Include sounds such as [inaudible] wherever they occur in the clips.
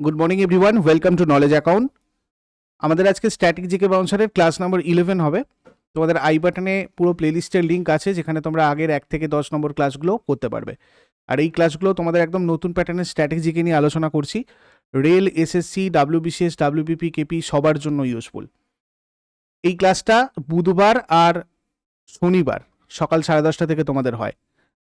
Good morning everyone welcome to knowledge account আমাদের আজকে static GK বাউন্সারের ক্লাস নম্বর ইলেভেন হবে। তোমাদের আই বাটনে পুরো প্লেলিস্টের লিঙ্ক আছে, যেখানে তোমরা আগের এক থেকে দশ নম্বর ক্লাসগুলো করতে পারবে। আর এই ক্লাসগুলো তোমাদের একদম নতুন প্যাটার্নের স্ট্যাটিক জিকে নিয়ে আলোচনা করছি। Rail SSC WBCS WBP KP সবার জন্য ইউজফুল এই ক্লাসটা বুধবার আর শনিবার সকাল সাড়ে দশটা থেকে তোমাদের হয়।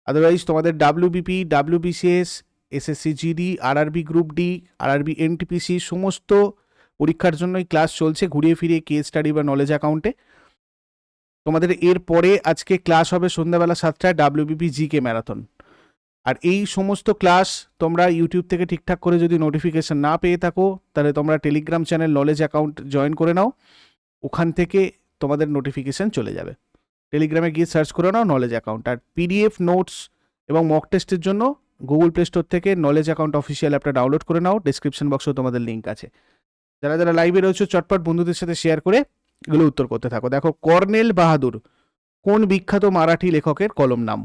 আদারওয়াইজ তোমাদের WBP WBCS SSC GD RRB group D RRB NTPC সমস্ত পরীক্ষার জন্যই ক্লাস চলছে ঘুরিয়ে ফিরিয়ে কেস স্টাডি বা নলেজ অ্যাকাউন্টে তোমাদের এর পরে আজকে ক্লাস হবে সন্ধ্যাবেলা সাতটায় ডাব্লিউবিপি জিকে ম্যারাথন আর এই সমস্ত ক্লাস তোমরা ইউটিউব থেকে ঠিকঠাক করে যদি নোটিফিকেশান না পেয়ে থাকো, তাহলে তোমরা Telegram channel knowledge account join করে নাও। ওখান থেকে তোমাদের নোটিফিকেশন চলে যাবে। টেলিগ্রামে গিয়ে সার্চ করে নাও নলেজ অ্যাকাউন্ট আর পিডিএফ নোটস এবং মক টেস্টের জন্য গুগল প্লে স্টোর থেকে নলেজ অ্যাকাউন্ট অফিসিয়াল অ্যাপটা ডাউনলোড করে নাও। ডিসক্রিপশন বক্সেও তোমাদের লিঙ্ক আছে। যারা যারা লাইভে রয়েছে, চটপট বন্ধুদের সাথে শেয়ার করে এগুলো উত্তর করতে থাকো। দেখো কর্নেল বাহাদুর কোন বিখ্যাত মারাঠি লেখকের কলম নাম?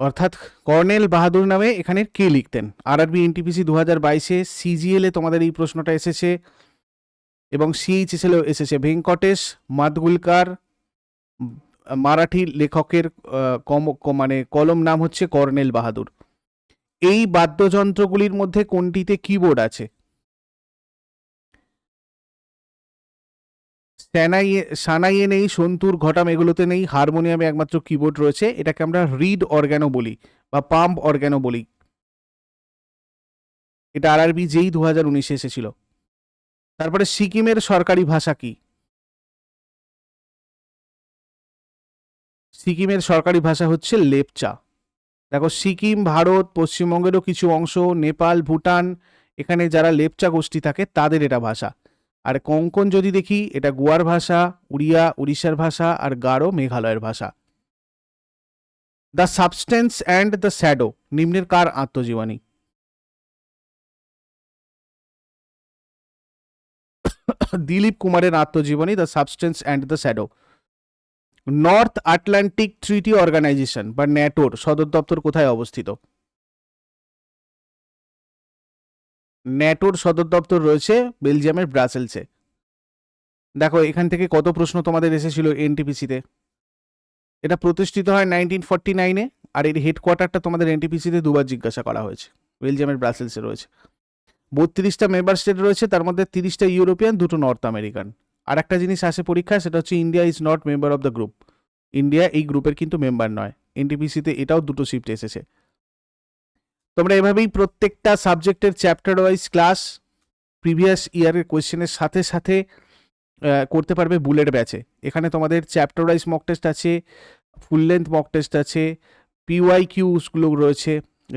অর্থাৎ কর্নেল বাহাদুর নামে এখানে কে লিখতেন? আরআরবি এনটিপিসি দু হাজার বাইশে সিজিএলে তোমাদের এই প্রশ্নটা এসেছে এবং সিএইচএসএলও এসেছে। ভেঙ্কটেশ মাদগুলকার মারাঠি লেখকের কম মানে কলম নাম হচ্ছে কর্নেল বাহাদুর। এই বাদ্যযন্ত্রগুলির মধ্যে কোনটিতে কিবোর্ড আছে? সানাইয়ে নেই, সন্তুর ঘটাম এগুলোতে নেই, হারমোনিয়ামে একমাত্র কিবোর্ড রয়েছে, এটাকে আমরা রিড অর্গ্যানো বলি বা পাম্প অর্গ্যানো বলি। এটা আরআরবি যেই দু হাজার উনিশে এসেছিল। তারপরে সিকিমের সরকারি ভাষা কি? সিকিমের সরকারি ভাষা হচ্ছে লেপচা। দেখো, সিকিম, ভারত, পশ্চিমবঙ্গেরও কিছু অংশ, নেপাল, ভুটান, এখানে যারা লেপচা গোষ্ঠী থাকে, তাদের এটা ভাষা। আর কঙ্কন যদি দেখি, এটা গোয়ার ভাষা, উড়িয়া, উড়িষ্যার ভাষা, আর গারো, মেঘালয়ের ভাষা। The substance and the shadow, নিম্নের কার আত্মজীবনী? দিলীপ কুমারের আত্মজীবনী, the substance and the shadow. North Atlantic Treaty Organization বা ন্যাটোর সদর দপ্তর কোথায় অবস্থিত? ন্যাটোর সদর দপ্তর রয়েছে বেলজিয়ামের ব্রাসেলসে। দেখো, এখান থেকে কত প্রশ্ন তোমাদের এসেছিল এনটিপিসিতে? এটা প্রতিষ্ঠিত হয় নাইনটিন ফর্টি নাইনে, আর এর হেডকোয়ার্টারটা তোমাদের এনটিপিসিতে দুবার জিজ্ঞাসা করা হয়েছে। বেলজিয়ামের ব্রাসেলসে রয়েছে। বত্রিশটা মেম্বার স্টেট রয়েছে, তার মধ্যে তিরিশটা ইউরোপিয়ান, দুটো নর্থ আমেরিকান। আর একটা জিনিস আসে পরীক্ষায়, সেটা হচ্ছে India is not member of the group India এই গ্রুপের কিন্তু মেম্বার নয়। এনটিপিসিতে এটাও দুটো শিফট এসেছে। তোমরা এভাবেই প্রত্যেকটা সাবজেক্টের চ্যাপ্টার ওয়াইজ ক্লাস প্রিভিয়াস ইয়ারের কোয়েশ্চেনের সাথে সাথে করতে পারবে বুলেট ব্যাচে এখানে তোমাদের চ্যাপ্টার ওয়াইজ মক টেস্ট আছে ফুল লেন্থ মক টেস্ট আছে পিওয়াই কিউসগুলো রয়েছে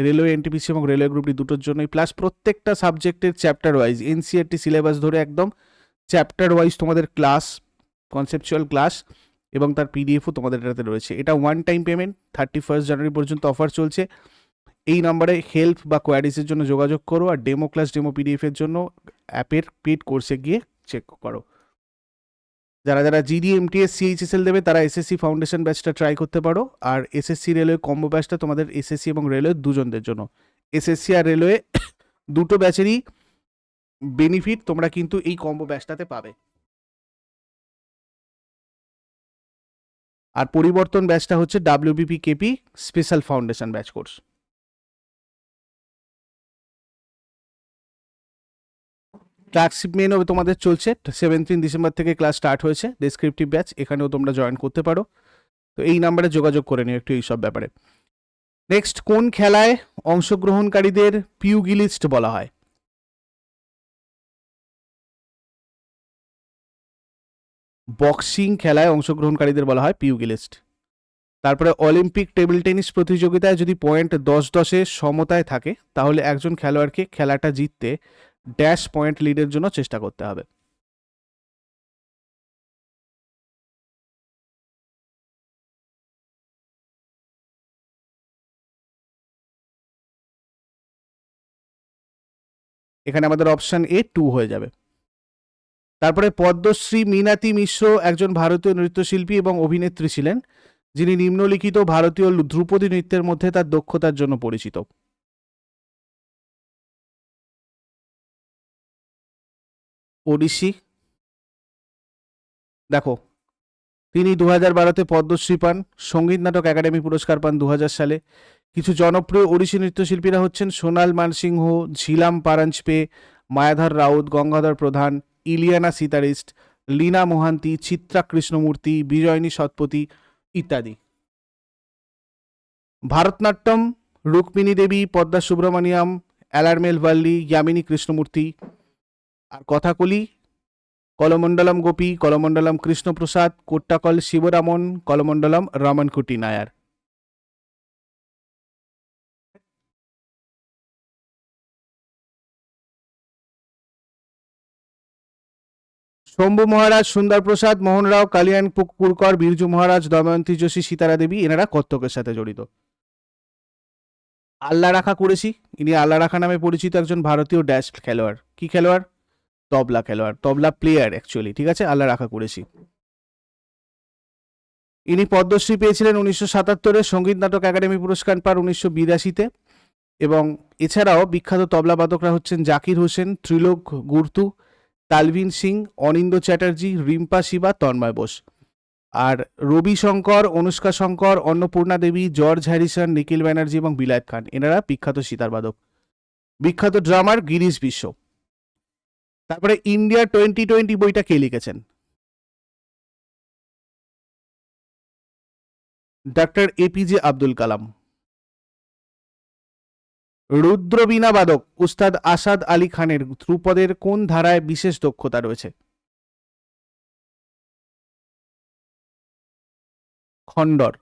রেলওয়ে এনটিপিসি এবং রেলওয়ে গ্রুপটি দুটোর জন্যই। প্লাস প্রত্যেকটা সাবজেক্টের চ্যাপ্টার ওয়াইজ এনসিআরটি সিলেবাস ধরে একদম চ্যাপ্টার ওয়াইজ তোমাদের ক্লাস কনসেপচুয়াল ক্লাস এবং তার পিডিএফও তোমাদের এটাতে রয়েছে। এটা one time payment thirty first January পর্যন্ত অফার চলছে। এই নাম্বারে হেল্প বা কোয়ারিজের জন্য যোগাযোগ করো আর ডেমো ক্লাস ডেমো পিডিএফের জন্য অ্যাপের পেড কোর্সে গিয়ে চেক করো। যারা যারা জিডি এমটিএস সিএইচএসএল দেবে, তারা এসএসসি ফাউন্ডেশন ব্যাচটা ট্রাই করতে পারো। আর এসএসসি রেলওয়ে কম্বো ব্যাচটা তোমাদের এসএসসি এবং রেলওয়ে দুজনদের জন্য। এসএসসি আর রেলওয়ে [coughs] দুটো ব্যাচেরই বেনিফিট তোমরা কিন্তু এই কম্বো ব্যাচটাতে পাবে। আর পরিবর্তন ব্যাচটা হচ্ছে WBP KP special foundation batch course ক্লাসিপ মেনও তোমাদের চলছে। সেভেন্টিন ডিসেম্বর থেকে ক্লাস স্টার্ট হয়েছে। ডেসক্রিপটিভ ব্যাচ এখানেও তোমরা জয়েন করতে পারো। তো এই নাম্বারে যোগাযোগ করে নিও একটু এইসব ব্যাপারে। নেক্সট কোন খেলায় অংশগ্রহণকারীদের পিউগিলিস্ট বলা হয়? বক্সিং খেলায় অংশগ্রহণকারীদের বলা হয় পিউগিলিস্ট। তারপরে অলিম্পিক টেবিল টেনিস প্রতিযোগিতায় যদি পয়েন্ট দশ দশে সমতায় থাকে, তাহলে একজন খেলোয়াড়কে খেলাটা জিততে ড্যাশ পয়েন্ট লিডের জন্য চেষ্টা করতে হবে। এখানে আমাদের অপশন এ টু হয়ে যাবে। তারপরে পদ্মশ্রী মিনাতি মিশ্র একজন ভারতীয় নৃত্যশিল্পী এবং অভিনেত্রী ছিলেন, যিনি নিম্নলিখিত ভারতীয় ধ্রুপদী নৃত্যের মধ্যে তার দক্ষতার জন্য পরিচিত। ওড়িশি। দেখো, তিনি দু হাজার বারোতে পদ্মশ্রী পান, সংগীত নাটক একাডেমি পুরস্কার পান দু হাজার সালে। কিছু জনপ্রিয় ওড়িশি নৃত্যশিল্পীরা হচ্ছেন সোনাল মানসিংহ, ঝিলাম পারাঞ্জপে, মায়াধর রাউত, গঙ্গাধর প্রধান ইলিয়ানা সিতারিস্ট, লীনা মোহান্তি, চিত্রা কৃষ্ণমূর্তি, বিজয়নী সৎপতি ইত্যাদি। ভারতনাট্যম, রুক্মিণী দেবী, পদ্মা সুব্রমণিয়াম, অ্যালার্মেল ভাল্লি ইয়ামিনী কৃষ্ণমূর্তি। আর কথাকলি কলমণ্ডলম গোপী, কলমণ্ডলম কৃষ্ণপ্রসাদ, কোট্টাকল শিবরামন, কলমণ্ডলম রমনকুটি নায়ার শম্ভু মহারাজ, সুন্দর প্রসাদ, মোহন রাও, কালিয়ান পুরকর বীরজু মহারাজ, দময়ন্তী যোশী, সীতারা দেবী, এনারা কত্তকের সাথে জড়িত। আল্লাহ রাখা কুরেশি, ইনি আল্লাহ রাখা নামে পরিচিত একজন ভারতীয় ড্যাশ খেলোয়াড়। কি খেলোয়াড়? তবলা খেলোয়াড়, তবলা প্লেয়ার অ্যাকচুয়ালি ঠিক আছে? আল্লাহ রাখা কুরেশি। ইনি পদ্মশ্রী পেয়েছিলেন উনিশশো সাতাত্তরে, সংগীত নাটক একাডেমি পুরস্কার পান উনিশশো বিরাশিতে। এবং এছাড়াও বিখ্যাত তবলা তবলাবাদকরা হচ্ছেন জাকির হোসেন, ত্রিলোক গুর্তু তালভিন সিং, অনিন্দ চ্যাটার্জি, রিম্পা শিবা, তন্ময় বোস। আর রবি শঙ্কর, অনুষ্কা শঙ্কর, অন্নপূর্ণা দেবী, জর্জ হ্যারিসন, নিখিল ব্যানার্জি এবং বিলায়ত খান, এনারা বিখ্যাত সিতারবাদক বিখ্যাত ড্রামার গিরিশ বিশ্ব। তারপরে ইন্ডিয়া টোয়েন্টি টোয়েন্টি বইটা কে লিখেছেন? Doctor APJ Abdul Kalam. Rudraveena বাদক উস্তাদ আসাদ আলী খানের ধ্রুপদের কোন ধারায় বিশেষ দক্ষতা রয়েছে? খণ্ডর।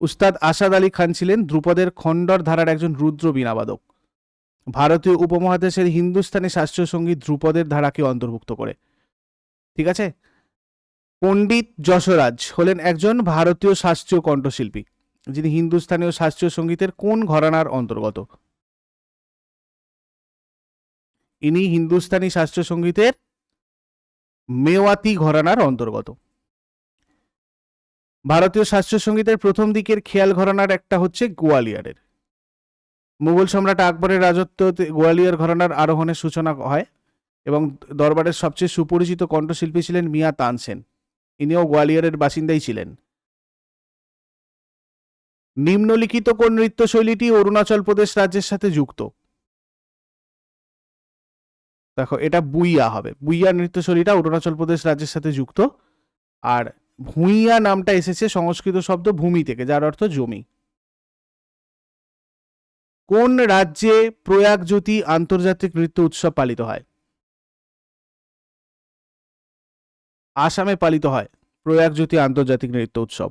উস্তাদ আসাদ আলী খান ছিলেন ধ্রুপদের খণ্ডর ধারার একজন রুদ্র বীণাবাদক ভারতীয় উপমহাদেশের হিন্দুস্তানি শাস্ত্রীয় সংগীত ধ্রুপদের ধারাকে অন্তর্ভুক্ত করে। ঠিক আছে? পণ্ডিত যশরাজ হলেন একজন ভারতীয় শাস্ত্রীয় কণ্ঠশিল্পী। যিনি হিন্দুস্থানীয় শাস্ত্রীয় সঙ্গীতের কোন ঘরানার অন্তর্গত? ইনি হিন্দুস্তানি শাস্ত্রীয় সঙ্গীতের মেওয়াতি ঘরানার অন্তর্গত। ভারতীয় শাস্ত্রীয় সঙ্গীতের প্রথম দিকের খেয়াল ঘরানার একটা হচ্ছে গোয়ালিয়রের। মুঘল সম্রাট আকবরের রাজত্বতে গোয়ালিয়র ঘরানার আরোহণের সূচনা হয় এবং দরবারের সবচেয়ে সুপরিচিত কণ্ঠশিল্পী ছিলেন মিয়া তানসেন। ইনিও গোয়ালিয়রের বাসিন্দাই ছিলেন। নিম্নলিখিত কোন নৃত্যশৈলীটি অরুণাচল প্রদেশ রাজ্যের সাথে যুক্ত? দেখো, এটা বুইয়া হবে। বুইয়া নৃত্যশৈলীটা অরুণাচল প্রদেশ রাজ্যের সাথে যুক্ত। আর ভুইয়া নামটা এসেছে সংস্কৃত শব্দ ভূমি থেকে, যার অর্থ জমি। কোন রাজ্যে প্রয়াগজ্যোতি আন্তর্জাতিক নৃত্য উৎসব পালিত হয়? আসামে পালিত হয় প্রয়াগজ্যোতি আন্তর্জাতিক নৃত্য উৎসব।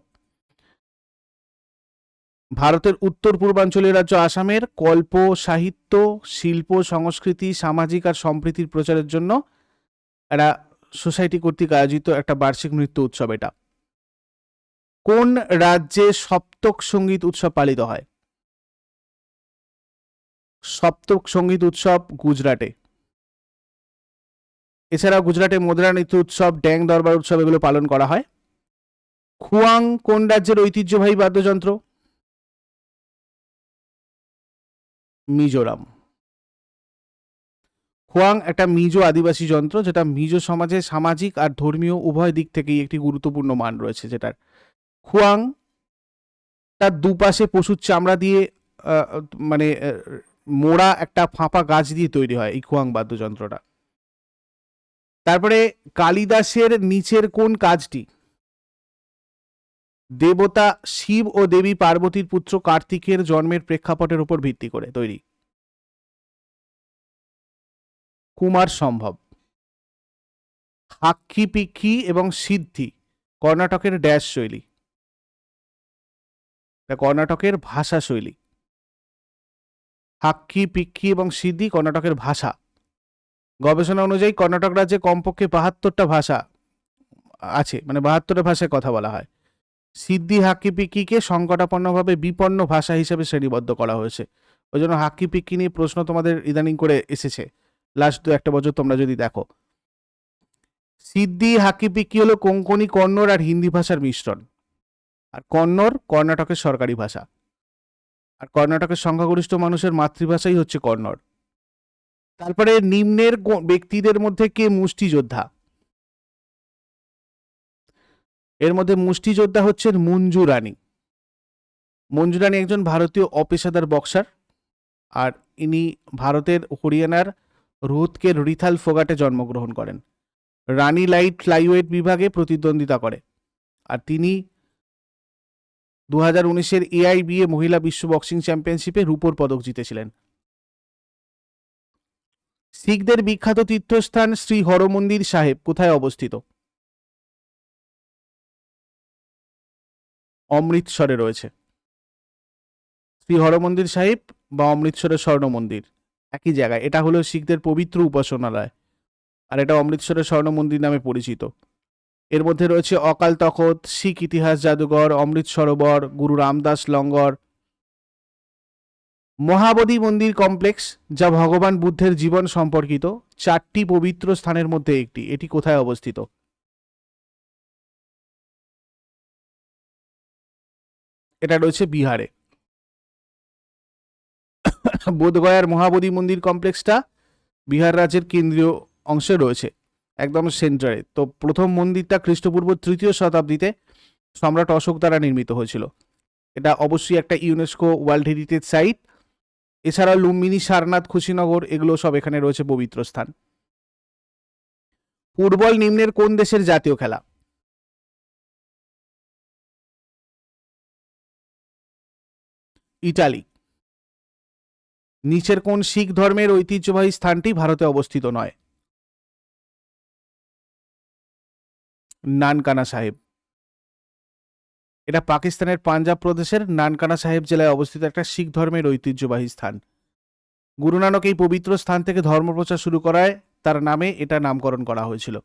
ভারতের উত্তর পূর্বাঞ্চলীয় রাজ্য আসামের কল্প, সাহিত্য, শিল্প, সংস্কৃতি, সামাজিক আর সম্প্রীতির প্রচারের জন্য একটা সোসাইটি কর্তৃক আয়োজিত একটা বার্ষিক নৃত্য উৎসব এটা। কোন রাজ্যে সপ্তক সংগীত উৎসব পালিত হয়? সপ্তক সংগীত উৎসব গুজরাটে। এছাড়া গুজরাটে মুদ্রা নৃত্য উৎসব, ড্যাং দরবার উৎসব এগুলো পালন করা হয়। খুয়াং কোন রাজ্যের ঐতিহ্যবাহী বাদ্যযন্ত্র? মিজোরাম। খোয়াং একটা মিজো আদিবাসী যন্ত্র, যেটা মিজো সমাজে সামাজিক আর ধর্মীয় উভয় দিক থেকেই একটি গুরুত্বপূর্ণ মান রয়েছে যেটার। খোয়াং তার দুপাশে পশুর চামড়া দিয়ে মানে মোড়া একটা ফাঁপা গাছ দিয়ে তৈরি হয় এই খোয়াং বাদ্যযন্ত্রটা। তারপরে কালিদাসের নিচের কোন কাজটি? দেবতা শিব ও দেবী পার্বতীর পুত্র কার্তিকের জন্মের প্রেক্ষাপটের উপর ভিত্তি করে তৈরি। কুমার সম্ভব। হাক্কি পিক্ষি এবং সিদ্ধি, কর্ণাটকের ড্যাশ শৈলী। কর্ণাটকের ভাষা শৈলী। হাক্কি পিক্ষি এবং সিদ্ধি কর্ণাটকের ভাষা। গবেষণা অনুযায়ী কর্ণাটক রাজ্যে কমপক্ষে বাহাত্তরটা ভাষা আছে মানে বাহাত্তরটা ভাষায় কথা বলা হয়। সিদ্ধি হাক্কি পিক্কিকে সংকটাপন্নভাবে বিপন্ন ভাষা হিসেবে শ্রেণীবদ্ধ করা হয়েছে। ওই জন্য হাক্কি পিক্কি নিয়ে প্রশ্ন তোমাদের ইদানিং করে এসেছে। লাস্ট দু একটা বছর তোমরা যদি দেখো। সিদ্ধি হাক্কি পিক্কি হলো কোঙ্কনি কন্নড় আর হিন্দি ভাষার মিশ্রণ। আর কন্নড় কর্ণাটকের সরকারি ভাষা। আর কর্ণাটকের সংখ্যাগরিষ্ঠ মানুষের মাতৃভাষাই হচ্ছে কন্নড়। তারপরে নিম্নের ব্যক্তিদের মধ্যে কে মুষ্টিযোদ্ধা? এর মধ্যে মুষ্টিযোদ্ধা হচ্ছেন মঞ্জু রানী। মঞ্জু রানী একজন ভারতীয় অপেশাদার বক্সার আর ইনি ভারতের হরিয়ানার রোহতকের রিথাল ফোগাটে জন্মগ্রহণ করেন। রানী লাইট ফ্লাইওয়েট বিভাগে প্রতিদ্বন্দ্বিতা করে আর তিনি দু হাজার উনিশের এআইবিএ মহিলা বিশ্ব বক্সিং চ্যাম্পিয়নশিপে রূপোর পদক জিতেছিলেন। শিখদের বিখ্যাত তীর্থস্থান শ্রী হরমন্দির সাহেব কোথায় অবস্থিত? অমৃতসরে রয়েছে। শ্রী হরমন্দির সাহিব বা অমৃতসরের স্বর্ণ মন্দির একই জায়গায়। এটা হলো শিখদের পবিত্র উপাসনালয়, আর এটা অমৃতসরের স্বর্ণ মন্দির নামে পরিচিত। এর মধ্যে রয়েছে অকাল তখত, শিখ ইতিহাস জাদুঘর, অমৃত সরোবর, গুরু রামদাস লঙ্গর। মহাবোধি মন্দির কমপ্লেক্স, যা ভগবান বুদ্ধের জীবন সম্পর্কিত, চারটি পবিত্র স্থানের মধ্যে একটি। এটি কোথায় অবস্থিত? এটা রয়েছে বিহারে। বোধগয়ার মহাবোধি মন্দির কমপ্লেক্সটা বিহার রাজ্যের কেন্দ্রীয় অংশে রয়েছে, একদম সেন্টারে। তো প্রথম মন্দিরটা খ্রিস্টপূর্ব তৃতীয় শতাব্দীতে সম্রাট অশোক দ্বারা নির্মিত হয়েছিল। এটা অবশ্যই একটা ইউনেস্কো ওয়ার্ল্ড হেরিটেজ সাইট এছাড়া লুম্বিনী, সারনাথ, খুশিনগর, এগুলো সব এখানে রয়েছে পবিত্র স্থান। ফুটবল নিম্নের কোন দেশের জাতীয় খেলা? ইটালি। নিচের কোন শিখ ধর্মের ঐতিহ্যবাহী স্থানটি ভারতে অবস্থিত নয়। নানকানা সাহেব। এটা পাকিস্তানের পাঞ্জাব প্রদেশের নানকানা সাহেব জেলায় অবস্থিত একটা শিখ ধর্মের ঐতিহ্যবাহী স্থান। গুরু নানক এই পবিত্র স্থান থেকে ধর্মপ্রচার শুরু করায় তার নামে এটা নামকরণ করা হয়েছিল।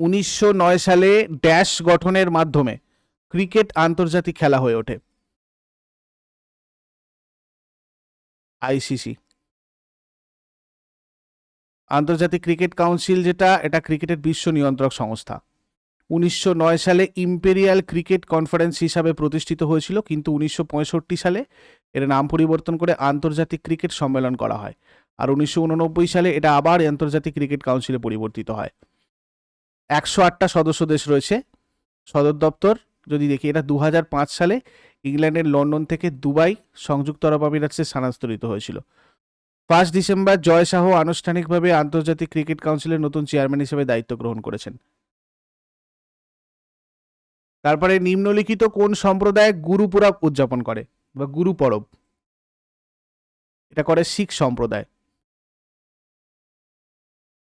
উনিশশো নয় সালে ড্যাশ গঠনের মাধ্যমে ক্রিকেট আন্তর্জাতিক খেলা হয়ে ওঠে। আইসিসি। আন্তর্জাতিক ক্রিকেট কাউন্সিল যেটা, এটা ক্রিকেটের বিশ্ব নিয়ন্ত্রক সংস্থা। উনিশশো নয় সালে ইম্পেরিয়াল ক্রিকেট কনফারেন্স হিসাবে প্রতিষ্ঠিত হয়েছিল, কিন্তু উনিশশো পঁয়ষট্টি সালে এর নাম পরিবর্তন করে আন্তর্জাতিক ক্রিকেট সম্মেলন করা হয়। আর উনিশশো উননব্বই সালে এটা আবার আন্তর্জাতিক ক্রিকেট কাউন্সিলে পরিবর্তিত হয়। একশো আটটা সদস্য দেশ রয়েছে। সদর দপ্তর যদি দেখি, এটা দু হাজার পাঁচ সালে ইংল্যান্ডের লন্ডন থেকে দুবাই, সংযুক্ত আরব আমিরাতে স্থানান্তরিত হয়েছিল। ফার্স্ট ডিসেম্বর জয় শাহ আনুষ্ঠানিকভাবে আন্তর্জাতিক ক্রিকেট কাউন্সিলের নতুন চেয়ারম্যান হিসেবে দায়িত্ব গ্রহণ করেছেন। তারপরে নিম্নলিখিত কোন সম্প্রদায় গুরুপুরব উদযাপন করে বা গুরু পরব এটা করে শিখ সম্প্রদায়।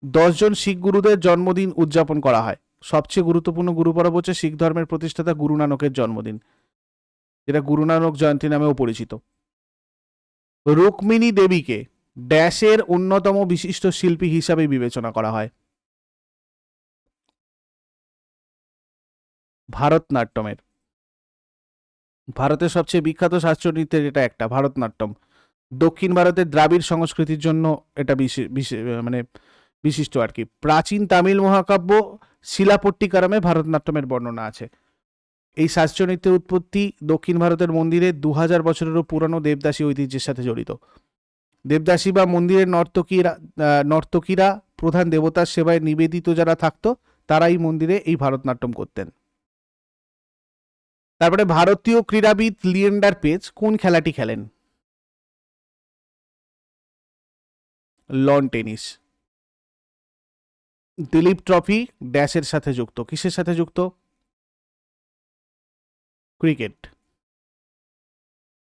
দশজন শিখ গুরুদের জন্মদিন উদযাপন করা হয়। সবচেয়ে গুরুত্বপূর্ণ গুরু পরব হচ্ছে শিখ ধর্মের প্রতিষ্ঠাতা গুরু নানকের জন্মদিন, যেটা গুরু নানক জয়ন্তী নামেও পরিচিত। রুক্মিণী দেবীকে ড্যাশের অন্যতম বিশিষ্ট শিল্পী হিসাবে বিবেচনা করা হয়। ভারতনাট্যমের, ভারতের সবচেয়ে বিখ্যাত শাস্ত্রীয় নৃত্যের এটা একটা, ভারতনাট্যম। দক্ষিণ ভারতের দ্রাবিড় সংস্কৃতির জন্য এটা বিশে- বিশে- মানে বিশিষ্ট আর কি। প্রাচীন তামিল মহাকাব্য শিলাপট্টিকারামে ভারতনাট্যমের বর্ণনা আছে। এই শাস্ত্রীয় নৃত্যের উৎপত্তি দক্ষিণ ভারতের মন্দিরে দু হাজার বছরেরও পুরনো দেবদাসী ঐতিহ্যের সাথে জড়িত। দেবদাসী বা মন্দিরের নর্তকীরা নর্তকীরা প্রধান দেবতার সেবায় নিবেদিত যারা থাকতো, তারাই মন্দিরে এই ভারতনাট্যম করতেন। তারপরে ভারতীয় ক্রীড়াবিদ লিয়েন্ডার পেজ কোন খেলাটি খেলেন? Lawn tennis. দিলীপ ট্রফি ড্যাশের সাথে যুক্ত। কিসের সাথে যুক্ত? ক্রিকেট।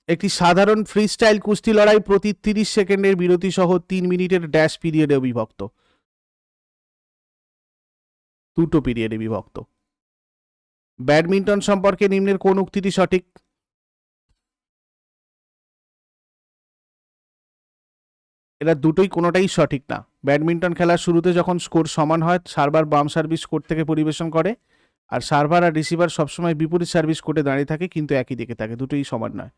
একটি সাধারণ ফ্রিস্টাইল কুস্তি লড়াই প্রতি তিরিশ সেকেন্ডের বিরতি সহ তিন মিনিটের ড্যাশ পিরিয়ডে বিভক্ত। দুটো পিরিয়ডে বিভক্ত। ব্যাডমিন্টন সম্পর্কে নিম্নের কোন উক্তিটি সঠিক? এরা দুটোই কোনোটাই সঠিক না। ব্যাডমিন্টন খেলার শুরুতে যখন স্কোর সমান হয়, সার্ভার বাম সার্ভিস কোর্ট থেকে পরিবেশন করে আর সার্ভার আর রিসিভার সবসময় বিপরীত সার্ভিস কোর্টে দাঁড়িয়ে থাকে, কিন্তু একই দিকে থাকে, দুটোই সমান নয়,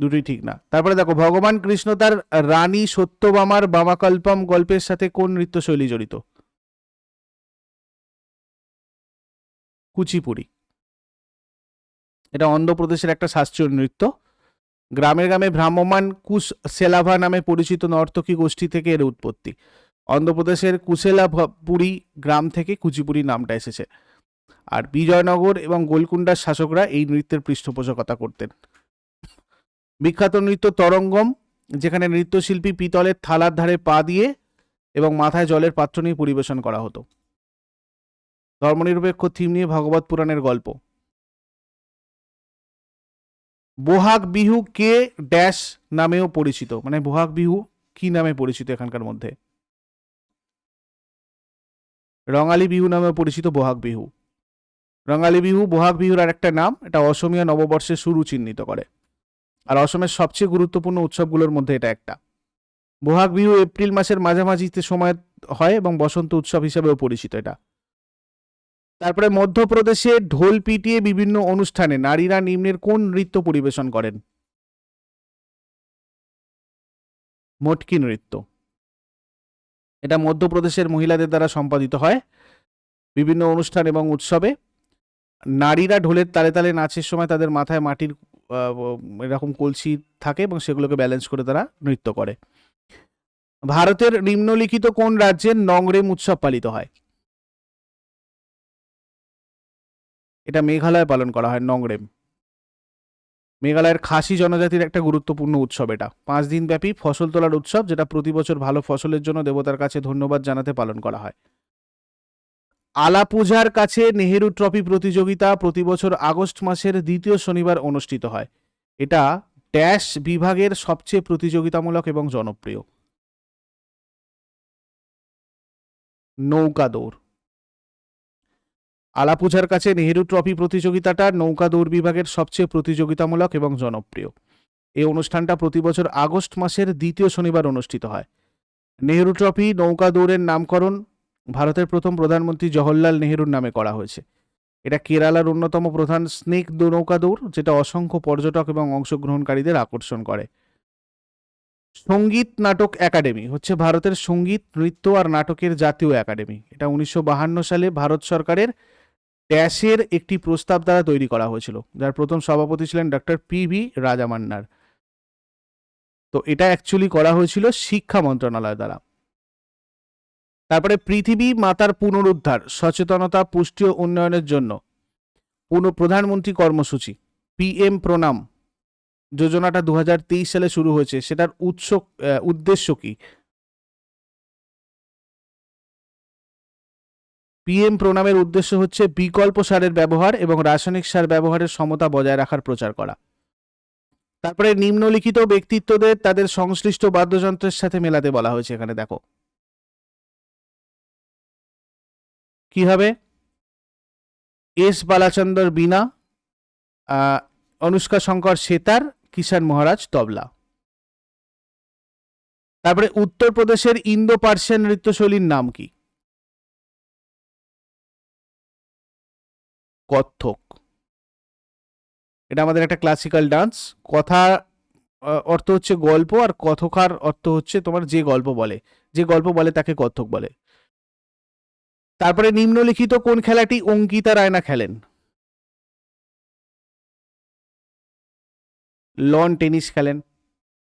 দুটোই ঠিক না। তারপরে দেখো, ভগবান কৃষ্ণ তার রানী সত্যবামার বামাকল্পম গল্পের সাথে কোন নৃত্যশৈলী জড়িত? কুচিপুড়ি। এটা অন্ধ্রপ্রদেশের একটা শাস্ত্রীয় নৃত্য। গ্রামে গ্রামে ভ্রাম্যমান কুশ সেলাভা নামে পরিচিত নর্তকী গোষ্ঠী থেকে এর উৎপত্তি। অন্ধ্রপ্রদেশের কুশেলাপুরি গ্রাম থেকে কুচিপুড়ি নামটা এসেছে। আর বিজয়নগর এবং গোলকুন্ডার শাসকরা এই নৃত্যের পৃষ্ঠপোষকতা করতেন। বিখ্যাত নৃত্য তরঙ্গম, যেখানে নৃত্যশিল্পী পিতলের থালার ধারে পা দিয়ে এবং মাথায় জলের পাত্র নিয়ে পরিবেশন করা হতো। ধর্মনিরপেক্ষ থিম নিয়ে ভগবত পুরাণের গল্প। বোহাগ বিহু কে ড্যাশ নামেও পরিচিত? মানে বোহাগ বিহু কি নামে পরিচিত এখানকার মধ্যে? রঙালী বিহু নামে পরিচিত বোহাগ বিহু। রঙালী বিহু, বোহাগ বিহুর আর একটা নাম, এটা অসমীয়া নববর্ষের শুরু চিহ্নিত করে। আর অসমের সবচেয়ে গুরুত্বপূর্ণ উৎসবগুলোর মধ্যে এটা একটা। বোহাগ বিহু এপ্রিল মাসের মাঝামাঝিতে সময় হয় এবং বসন্ত উৎসব হিসেবেও পরিচিত এটা। তারপরে মধ্যপ্রদেশে ঢোল পিটিয়ে বিভিন্ন অনুষ্ঠানে নারীরা নিম্নের কোন নৃত্য পরিবেশন করেন? মটকি নৃত্য? এটা মধ্যপ্রদেশের মহিলাদের দ্বারা সম্পাদিত হয়। বিভিন্ন অনুষ্ঠান এবং উৎসবে নারীরা ঢোলের তালে তালে নাচের সময় তাদের মাথায় মাটির এরকম কলসি থাকে এবং সেগুলোকে ব্যালেন্স করে তারা নৃত্য করে। ভারতের নিম্নলিখিত কোন রাজ্যে নংরেম উৎসব পালিত হয়? এটা মেঘালয়ে পালন করা হয়, নংরেম। মেঘালয়ের খাসি জনজাতির একটা গুরুত্বপূর্ণ উৎসব এটা। পাঁচ দিন ব্যাপী ফসল তোলার উৎসব, যেটা প্রতি বছর ভালো ফসলের জন্য দেবতার কাছে ধন্যবাদ জানাতে পালন করা হয়। আলা পূজার কাছে নেহেরু ট্রফি প্রতিযোগিতা প্রতি বছর আগস্ট মাসের দ্বিতীয় শনিবার অনুষ্ঠিত হয়। এটা ড্যাশ বিভাগের সবচেয়ে প্রতিযোগিতামূলক এবং জনপ্রিয়। নৌকা দৌড় আলাপুঝার কাছে নেহেরু ট্রফি প্রতিযোগিতাটা নৌকা দৌড় বিভাগের সবচেয়ে প্রতিযোগিতামূলক এবং জনপ্রিয়। এই অনুষ্ঠানটা প্রতি বছর আগস্ট মাসের দ্বিতীয় শনিবার অনুষ্ঠিত হয়। নেহেরু ট্রফি নৌকা দৌড়ের নামকরণ ভারতের প্রথম প্রধানমন্ত্রী জওহরলাল নেহেরুর নামে করা হয়েছে। এটা কেরালার অন্যতম প্রধান স্নেক নৌকা দৌড়, যেটা অসংখ্য পর্যটক এবং অংশগ্রহণকারীদের আকর্ষণ করে। সংগীত নাটক একাডেমি হচ্ছে ভারতের সংগীত, নৃত্য আর নাটকের জাতীয় একাডেমি। এটা উনিশশো সালে ভারত সরকারের ড্যাশের একটি প্রস্তাব দ্বারা তৈরি করা হয়েছিল, যার প্রথম সভাপতি ছিলেন ডক্টর পি ভি রাজামান্নার। তো এটা অ্যাকচুয়ালি করা হয়েছিল শিক্ষা মন্ত্রণালয় দ্বারা। তারপরে পৃথিবী মাতার পুনরুদ্ধার, সচেতনতা, পুষ্টি ও উন্নয়নের জন্য। পুনঃ প্রধানমন্ত্রী কর্মসূচি পিএম প্রণাম। যোজনাটা দু হাজার তেইশ সালে শুরু হয়েছে, সেটার উৎস উদ্দেশ্য কি? পিএম প্রণামের উদ্দেশ্য হচ্ছে বিকল্প সারের ব্যবহার এবং রাসায়নিক সার ব্যবহারের সমতা বজায় রাখার প্রচার করা। তারপরে নিম্নলিখিত ব্যক্তিত্বদের তাদের সংশ্লিষ্ট বাদ্যযন্ত্রের সাথে মেলাতে বলা হয়েছে এখানে দেখো। কি হবে? এস বালাচন্দর আহ, অনুষ্কা শঙ্কর সেতার কিষান মহারাজ তবলা। তারপরে উত্তরপ্রদেশের ইন্দো পার্সিয়ান নৃত্যশৈলীর নাম কি? কত্থক এটা আমাদের একটা ক্লাসিক্যাল ডান্স কথা অর্থ হচ্ছে গল্প আর কথকার অর্থ হচ্ছে তোমার যে গল্প বলে। যে গল্প বলে তাকে কত্থক বলে। তারপরে নিম্নলিখিত কোন খেলাটি অঙ্কিতা রায়না খেলেন? লন টেনিস খেলেন।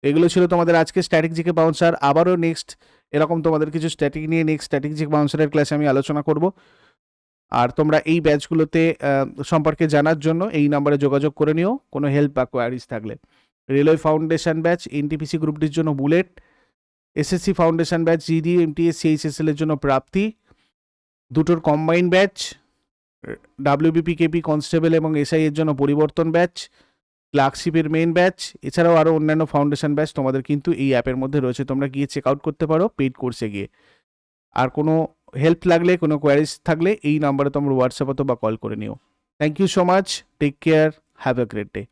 এগুলো ছিল তোমাদের আজকে স্ট্যাটিক জিকে বাউন্সার আবারও নেক্সট এরকম তোমাদের কিছু স্ট্যাটিক নিয়ে নেক্সট স্ট্যাটিক জিকে বাউন্সারের ক্লাসে আমি আলোচনা করব। আর তোমরা এই ব্যাচগুলোতে সম্পর্কে জানার জন্য এই নাম্বারে যোগাযোগ করে নিও। কোনো হেল্প বা কোয়ারিজ থাকলে। রেলওয়ে ফাউন্ডেশন ব্যাচ এনটিপিসি গ্রুপটির জন্য bullet SSC foundation batch GD MTS CHSL এর জন্য প্রাপ্তি দুটোর combine batch WBP KP constable এবং এসআই এর জন্য পরিবর্তন ব্যাচ ক্লার্কশিপের মেইন ব্যাচ এছাড়াও আরও অন্যান্য ফাউন্ডেশন ব্যাচ তোমাদের কিন্তু এই অ্যাপের মধ্যে রয়েছে। তোমরা গিয়ে চেক আউট করতে পারো পেইড কোর্সে গিয়ে। আর কোনো হেল্প লাগলে, কোনো কোয়ারিজ থাকলে এই নাম্বারে তোমরা হোয়াটসঅ্যাপ অথবা কল করে নিও। Thank you so much take care have a great day